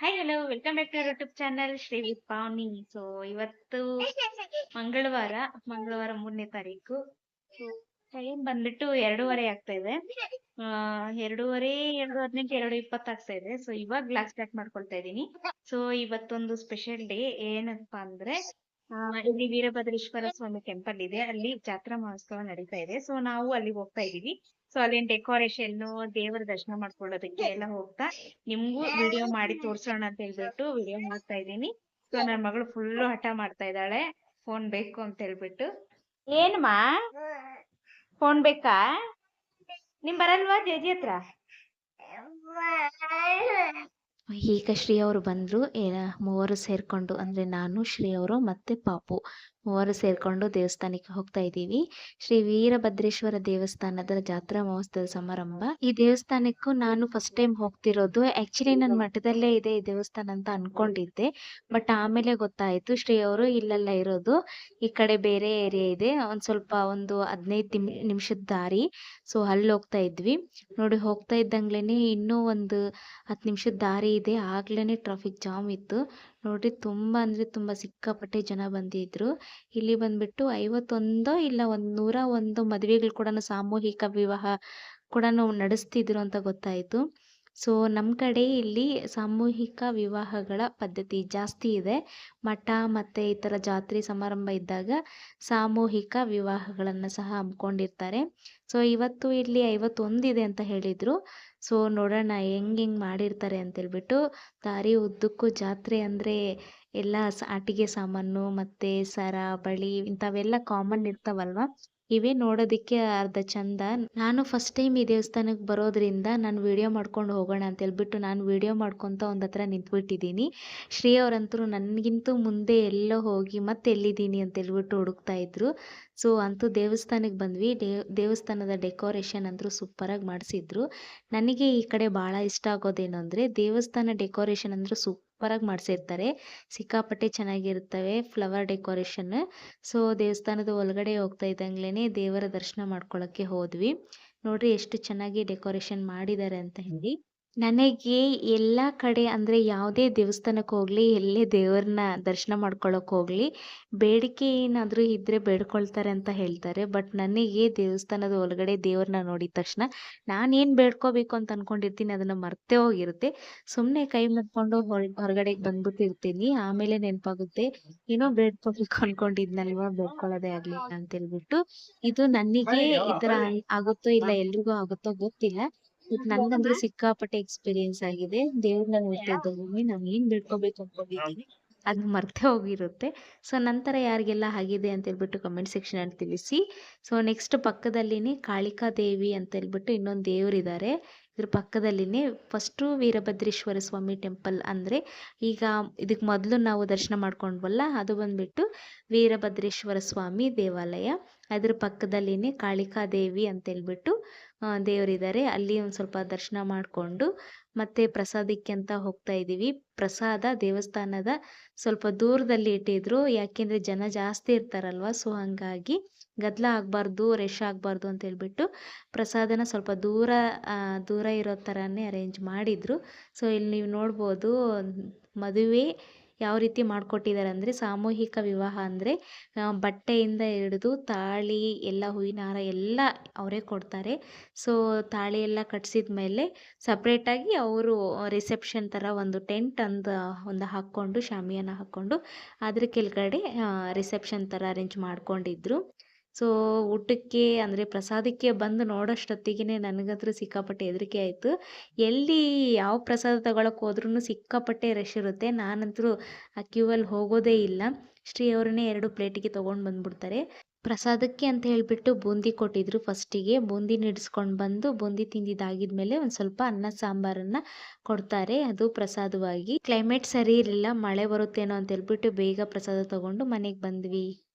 Hi hello welcome back to YouTube channel Shri with Pavani so ಇವತ್ತು ಮಂಗಳವಾರ ಮಂಗಳವಾರ ಮೂರನೇ ತಾರೀಕು. ಟೈಮ್ ಬಂದ್ಬಿಟ್ಟು ಎರಡೂವರೆ ಆಗ್ತಾ ಇದೆ. ಎರಡೂವರೆ ಎರಡು ಹದಿನೆಂಟು ಎರಡು ಇಪ್ಪತ್ತು ಆಗ್ತಾ ಇದೆ. ಸೊ ಇವಾಗ ಗ್ಲಾಸ್ ಸ್ಟಾರ್ಟ್ ಮಾಡ್ಕೊಳ್ತಾ ಇದ್ದೀನಿ ಸೊ ಇವತ್ತೊಂದು ಸ್ಪೆಷಲ್ ಡೇ ಏನಪ್ಪಾ ಅಂದ್ರೆ ಇಲ್ಲಿ ವೀರಭದ್ರೇಶ್ವರ ಸ್ವಾಮಿ ಟೆಂಪಲ್ ಇದೆ. ಅಲ್ಲಿ ಜಾತ್ರಾ ಮಹೋತ್ಸವ ನಡೀತಾ ಇದೆ. ಸೊ ನಾವು ಅಲ್ಲಿ ಹೋಗ್ತಾ ಇದೀವಿ. ಸೊ ಅಲ್ಲಿನ್ ಡೆಕೋರೇಷನ್ ದೇವರ ದರ್ಶನ ಮಾಡ್ಕೊಳ್ಳೋದಕ್ಕೆ ಎಲ್ಲ ಹೋಗ್ತಾ, ನಿಮ್ಗೂ ವಿಡಿಯೋ ಮಾಡಿ ತೋರ್ಸೋಣ ಅಂತ ಹೇಳ್ಬಿಟ್ಟು ವಿಡಿಯೋ ಮಾಡ್ತಾ ಇದೀನಿ ಸೊ ನನ್ ಮಗಳು ಫುಲ್ ಹಠ ಮಾಡ್ತಾ ಇದ್ದಾಳೆ. ಫೋನ್ ಬೇಕು ಅಂತ ಹೇಳ್ಬಿಟ್ಟು. ಏನಮ್ಮ? ಫೋನ್ ಬೇಕಾ? ನಿಮ್ ಬರಲ್ವಾ ಜೇಜಿ ಹತ್ರ? ಈಗ ಶ್ರೀ ಅವರು ಬಂದ್ರು, ಏನ ಮೂವರು ಸೇರ್ಕೊಂಡು, ಅಂದ್ರೆ ನಾನು, ಶ್ರೀ ಅವರು ಮತ್ತೆ ಪಾಪು. ಮೂವರು ಸೇರಿಕೊಂಡು ದೇವಸ್ಥಾನಕ್ಕೆ ಹೋಗ್ತಾ ಇದ್ದೀವಿ. ಶ್ರೀ ವೀರಭದ್ರೇಶ್ವರ ದೇವಸ್ಥಾನದ ಜಾತ್ರಾ ಮಹೋತ್ಸವ ಸಮಾರಂಭ. ಈ ದೇವಸ್ಥಾನಕ್ಕೂ ನಾನು ಫಸ್ಟ್ ಟೈಮ್ ಹೋಗ್ತಿರೋದು. ಆಕ್ಚುಲಿ ನನ್ನ ಮಠದಲ್ಲೇ ಇದೆ ಈ ದೇವಸ್ಥಾನ ಅಂತ ಅನ್ಕೊಂಡಿದ್ದೆ. ಬಟ್ ಆಮೇಲೆ ಗೊತ್ತಾಯ್ತು. ಶ್ರೀ ಅವರು ಇಲ್ಲೆಲ್ಲ ಇರೋದು. ಈ ಕಡೆ ಬೇರೆ ಏರಿಯಾ ಇದೆ. ಒಂದ್ ಸ್ವಲ್ಪ ಒಂದು ಹದಿನೈದು ನಿಮಿಷದ ದಾರಿ. ಸೊ ಅಲ್ಲಿ ಹೋಗ್ತಾ ಇದ್ವಿ. ನೋಡಿ ಹೋಗ್ತಾ ಇದ್ದಂಗ್ಲೇನೆ ಇನ್ನೂ ಒಂದು ಹತ್ತು ನಿಮಿಷದ ದಾರಿ ಇದೆ. ಆಗ್ಲೇನೆ ಟ್ರಾಫಿಕ್ ಜಾಮ್ ಇತ್ತು. ನೋಡ್ರಿ ತುಂಬಾ ಅಂದ್ರೆ ತುಂಬಾ ಸಿಕ್ಕಾಪಟ್ಟೆ ಜನ ಬಂದಿದ್ರು. ಇಲ್ಲಿ ಬಂದ್ಬಿಟ್ಟು ಐವತ್ತೊಂದೋ ಇಲ್ಲ ಒಂದ್ ನೂರ ಒಂದು ಮದುವೆಗಳು ಕೂಡ ಸಾಮೂಹಿಕ ವಿವಾಹ ಕೂಡ ನಡೆಸ್ತಿದ್ರು ಅಂತ ಗೊತ್ತಾಯ್ತು. ಸೊ ನಮ್ಮ ಕಡೆ ಇಲ್ಲಿ ಸಾಮೂಹಿಕ ವಿವಾಹಗಳ ಪದ್ಧತಿ ಜಾಸ್ತಿ ಇದೆ. ಮಠ ಮತ್ತೆ ಈ ತರ ಜಾತ್ರೆ ಸಮಾರಂಭ ಇದ್ದಾಗ ಸಾಮೂಹಿಕ ವಿವಾಹಗಳನ್ನು ಸಹ ಹಮ್ಮಿಕೊಂಡಿರ್ತಾರೆ. ಸೊ, ಇವತ್ತು ಇಲ್ಲಿ ಐವತ್ತೊಂದಿದೆ ಅಂತ ಹೇಳಿದ್ರು. ಸೊ, ನೋಡೋಣ ಹೆಂಗ್ ಹೆಂಗ್ ಮಾಡಿರ್ತಾರೆ ಅಂತ ಹೇಳ್ಬಿಟ್ಟು ದಾರಿ ಉದ್ದಕ್ಕೂ ಜಾತ್ರೆ ಅಂದ್ರೆ ಎಲ್ಲ ಆಟಿಕೆ ಸಾಮಾನು ಮತ್ತೆ ಸರ ಬಳಿ ಇಂಥವೆಲ್ಲ ಕಾಮನ್ ಇರ್ತಾವಲ್ವಾ? ಇವೇ ನೋಡೋದಿಕ್ಕೆ ಅರ್ಧ ಚಂದ. ನಾನು ಫಸ್ಟ್ ಟೈಮ್ ಈ ದೇವಸ್ಥಾನಕ್ಕೆ ಬರೋದ್ರಿಂದ ನಾನು ವಿಡಿಯೋ ಮಾಡ್ಕೊಂಡು ಹೋಗೋಣ ಅಂತ ಹೇಳ್ಬಿಟ್ಟು ನಾನು ವಿಡಿಯೋ ಮಾಡ್ಕೊತ ಒಂದ್ ಹತ್ರ ನಿಂತ್ಬಿಟ್ಟಿದ್ದೀನಿ. ಶ್ರೀ ಅವರಂತೂ ನನಗಿಂತೂ ಮುಂದೆ ಎಲ್ಲೋ ಹೋಗಿ ಮತ್ತೆ ಎಲ್ಲಿದ್ದೀನಿ ಅಂತ ಹೇಳ್ಬಿಟ್ಟು ಹುಡುಕ್ತಾ ಇದ್ರು. ಸೊ ಅಂತೂ ದೇವಸ್ಥಾನಕ್ಕೆ ಬಂದ್ವಿ. ದೇವ್ ದೇವಸ್ಥಾನದ ಡೆಕೋರೇಷನ್ ಅಂತೂ ಸೂಪರಾಗಿ ಮಾಡಿಸಿದ್ರು. ನನಗೆ ಈ ಕಡೆ ಭಾಳ ಇಷ್ಟ ಆಗೋದೇನು ಅಂದರೆ ದೇವಸ್ಥಾನ ಡೆಕೋರೇಷನ್ ಅಂದರೂ ಸೂಪರ್ ಆಗಿ ಮಾಡಿಸಿರ್ತಾರೆ. ಸಿಕ್ಕಾಪಟ್ಟೆ ಚೆನ್ನಾಗಿರ್ತವೆ ಫ್ಲವರ್ ಡೆಕೋರೇಷನ್. ಸೊ ದೇವಸ್ಥಾನದ ಒಳಗಡೆ ಹೋಗ್ತಾ ಇದ್ದಂಗ್ಲೇ ದೇವರ ದರ್ಶನ ಮಾಡ್ಕೊಳ್ಳೋಕ್ಕೆ ಹೋದ್ವಿ. ನೋಡ್ರಿ ಎಷ್ಟು ಚೆನ್ನಾಗಿ ಡೆಕೋರೇಷನ್ ಮಾಡಿದ್ದಾರೆ ಅಂತ ಹೇಳಿ. ನನಗೆ ಎಲ್ಲಾ ಕಡೆ ಅಂದ್ರೆ ಯಾವುದೇ ದೇವಸ್ಥಾನಕ್ಕೆ ಹೋಗಲಿ ಎಲ್ಲೇ ದೇವ್ರನ್ನ ದರ್ಶನ ಮಾಡ್ಕೊಳ್ಳೋಕೆ ಹೋಗಲಿ ಬೇಡಿಕೆ ಏನಾದ್ರೂ ಇದ್ರೆ ಬೇಡ್ಕೊಳ್ತಾರೆ ಅಂತ ಹೇಳ್ತಾರೆ. ಬಟ್ ನನಗೆ ದೇವಸ್ಥಾನದ ಒಳಗಡೆ ದೇವ್ರನ್ನ ನೋಡಿದ ತಕ್ಷಣ ನಾನೇನು ಏನ್ ಬೇಡ್ಕೋಬೇಕು ಅಂತ ಅನ್ಕೊಂಡಿರ್ತೀನಿ ಅದನ್ನ ಮರ್ತೇ ಹೋಗಿರುತ್ತೆ. ಸುಮ್ಮನೆ ಕೈ ಮುಟ್ಕೊಂಡು ಹೊರ ಹೊರಗಡೆ ಬಂದ್ಬಿಟ್ಟಿರ್ತೀನಿ. ಆಮೇಲೆ ನೆನಪಾಗುತ್ತೆ ಏನೋ ಬೇಡ್ಕೋಬೇಕು ಅನ್ಕೊಂಡಿದ್ನಲ್ವಾ ಬೇಡ್ಕೊಳ್ಳೋದೇ ಆಗಲಿ ಅಂತ ಹೇಳ್ಬಿಟ್ಟು. ಇದು ನನಗೆ ಈ ಥರ ಆಗುತ್ತೋ ಇಲ್ಲ ಎಲ್ರಿಗೂ ಆಗುತ್ತೋ ಗೊತ್ತಿಲ್ಲ. ಬಟ್ ನನ್ಗಂದ್ರೆ ಸಿಕ್ಕಾಪಟ್ಟೆ ಎಕ್ಸ್ಪೀರಿಯನ್ಸ್ ಆಗಿದೆ. ದೇವ್ರನ್ನ ನೋಡ್ತಾ ಇದ್ದಲ್ಲಿ ನಾವ್ ಏನ್ ಬೇಡ್ಕೋಬೇಕು ಅನ್ಕೊಂಡಿದೀವಿ ಅದ್ ಮರ್ತೆ ಹೋಗಿರುತ್ತೆ. ಸೊ ನಂತರ ಯಾರಿಗೆಲ್ಲ ಆಗಿದೆ ಅಂತ ಹೇಳ್ಬಿಟ್ಟು ಕಮೆಂಟ್ ಸೆಕ್ಷನ್ ಅಲ್ಲಿ ತಿಳಿಸಿ. ಸೊ ನೆಕ್ಸ್ಟ್ ಪಕ್ಕದಲ್ಲಿನೇ ಕಾಳಿಕಾ ದೇವಿ ಅಂತ ಹೇಳ್ಬಿಟ್ಟು ಇನ್ನೊಂದು ದೇವರಿದ್ದಾರೆ ಇದ್ರ. ಪಕ್ಕದಲ್ಲಿನೇ ಫಸ್ಟು ವೀರಭದ್ರೇಶ್ವರ ಸ್ವಾಮಿ ಟೆಂಪಲ್ ಅಂದ್ರೆ ಈಗ ಇದಕ್ ಮೊದಲು ನಾವು ದರ್ಶನ ಮಾಡ್ಕೊಂಡ್ವಲ್ಲ ಅದು ಬಂದ್ಬಿಟ್ಟು ವೀರಭದ್ರೇಶ್ವರ ಸ್ವಾಮಿ ದೇವಾಲಯ. ಅದ್ರ ಪಕ್ಕದಲ್ಲಿನೇ ಕಾಳಿಕಾ ದೇವಿ ಅಂತ ಹೇಳ್ಬಿಟ್ಟು ದೇವರಿದ್ದಾರೆ. ಅಲ್ಲಿ ಒಂದು ಸ್ವಲ್ಪ ದರ್ಶನ ಮಾಡ್ಕೊಂಡು ಮತ್ತೆ ಪ್ರಸಾದಕ್ಕೆ ಅಂತ ಹೋಗ್ತಾ ಇದ್ದೀವಿ. ಪ್ರಸಾದ ದೇವಸ್ಥಾನದ ಸ್ವಲ್ಪ ದೂರದಲ್ಲಿ ಇಟ್ಟಿದ್ರು. ಯಾಕೆಂದ್ರೆ ಜನ ಜಾಸ್ತಿ ಇರ್ತಾರಲ್ವಾ, ಸೊ ಹಂಗಾಗಿ ಗದ್ದಲ ಆಗಬಾರ್ದು ರಶ್ ಆಗಬಾರ್ದು ಅಂತ ಹೇಳ್ಬಿಟ್ಟು ಪ್ರಸಾದನ ಸ್ವಲ್ಪ ದೂರ ದೂರ ಇರೋ ಥರನೇ ಅರೇಂಜ್ ಮಾಡಿದ್ರು. ಸೊ ಇಲ್ಲಿ ನೀವು ನೋಡ್ಬೋದು, ಮದುವೆ ಯಾವ ರೀತಿ ಮಾಡ್ಕೊಟ್ಟಿದ್ದಾರೆ ಅಂದ್ರೆ ಸಾಮೂಹಿಕ ವಿವಾಹ ಅಂದ್ರೆ ಬಟ್ಟೆಯಿಂದ ಹಿಡಿದು ತಾಳಿ, ಎಲ್ಲ ಹೂವಿನ ಹಾರ ಎಲ್ಲ ಅವರೇ ಕೊಡ್ತಾರೆ. ಸೊ, ತಾಳಿ ಎಲ್ಲ ಕಟ್ಸಿದ ಮೇಲೆ ಸಪ್ರೇಟಾಗಿ ಅವರು ರಿಸೆಪ್ಷನ್ ಥರ ಒಂದು ಟೆಂಟ್ ಅಂತ ಒಂದು ಹಾಕ್ಕೊಂಡು, ಶಾಮಿಯಾನ ಹಾಕ್ಕೊಂಡು ಅದ್ರ ಕೆಳಗಡೆ ರಿಸೆಪ್ಷನ್ ಥರ ಅರೇಂಜ್ ಮಾಡ್ಕೊಂಡಿದ್ರು. ಸೊ ಊಟಕ್ಕೆ ಅಂದರೆ ಪ್ರಸಾದಕ್ಕೆ ಬಂದು ನೋಡೋಷ್ಟೊತ್ತಿಗೆ ನನಗಂತೂ ಸಿಕ್ಕಾಪಟ್ಟೆ ಹೆದರಿಕೆ ಆಯಿತು. ಎಲ್ಲಿ ಯಾವ ಪ್ರಸಾದ ತಗೊಳಕ್ಕೆ ಹೋದ್ರೂ ಸಿಕ್ಕಾಪಟ್ಟೆ ರಶ್ ಇರುತ್ತೆ. ನಾನಂತೂ ಆ ಕ್ಯೂ ಅಲ್ಲಿ ಹೋಗೋದೇ ಇಲ್ಲ. ಶ್ರೀ ಅವರನ್ನೇ ಎರಡು ಪ್ಲೇಟಿಗೆ ತೊಗೊಂಡು ಬಂದ್ಬಿಡ್ತಾರೆ. ಪ್ರಸಾದಕ್ಕೆ ಅಂತ ಹೇಳಿಬಿಟ್ಟು ಬೂಂದಿ ಕೊಟ್ಟಿದ್ರು ಫಸ್ಟಿಗೆ ಬೂಂದಿ ನಿಡ್ಸ್ಕೊಂಡು ಬಂದು ಬೂಂದಿ ತಿಂದಿದ್ದಾಗಿದ್ಮೇಲೆ ಒಂದು ಸ್ವಲ್ಪ ಅನ್ನ ಸಾಂಬಾರನ್ನ ಕೊಡ್ತಾರೆ. ಅದು ಪ್ರಸಾದವಾಗಿ. ಕ್ಲೈಮೇಟ್ ಸರಿ ಇರಲಿಲ್ಲ. ಮಳೆ ಬರುತ್ತೇನೋ ಅಂತ ಹೇಳ್ಬಿಟ್ಟು ಬೇಗ ಪ್ರಸಾದ ತಗೊಂಡು ಮನೆಗೆ ಬಂದ್ವಿ.